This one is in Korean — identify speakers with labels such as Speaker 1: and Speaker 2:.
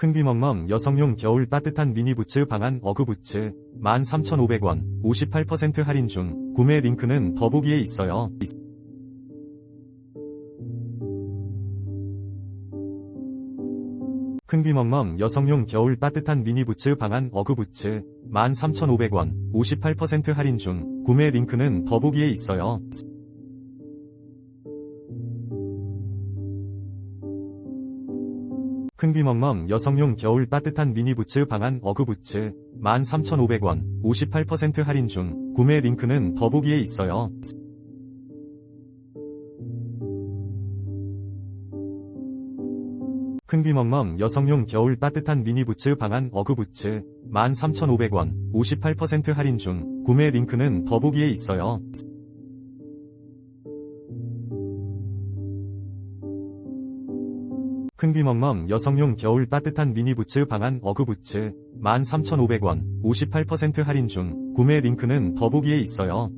Speaker 1: 큰귀멍멍 여성용 겨울 따뜻한 미니부츠 방안 어그부츠 13,500원 58% 할인 중 구매 링크는 더보기에 있어요. 큰귀멍멍 여성용 겨울 따뜻한 미니부츠 방안 어그부츠 13,500원 58% 할인 중 구매 링크는 더보기에 있어요. 큰귀멍멍 여성용 겨울 따뜻한 미니부츠 방안 어그부츠 13,500원 58% 할인 중 구매 링크는 더보기에 있어요. 큰귀멍멍 여성용 겨울 따뜻한 미니부츠 방안 어그부츠 13,500원 58% 할인 중 구매 링크는 더보기에 있어요. 큰귀멍멍 여성용 겨울 따뜻한 미니부츠 방안 어그부츠 13,500원 58% 할인 중 구매 링크는 더보기에 있어요.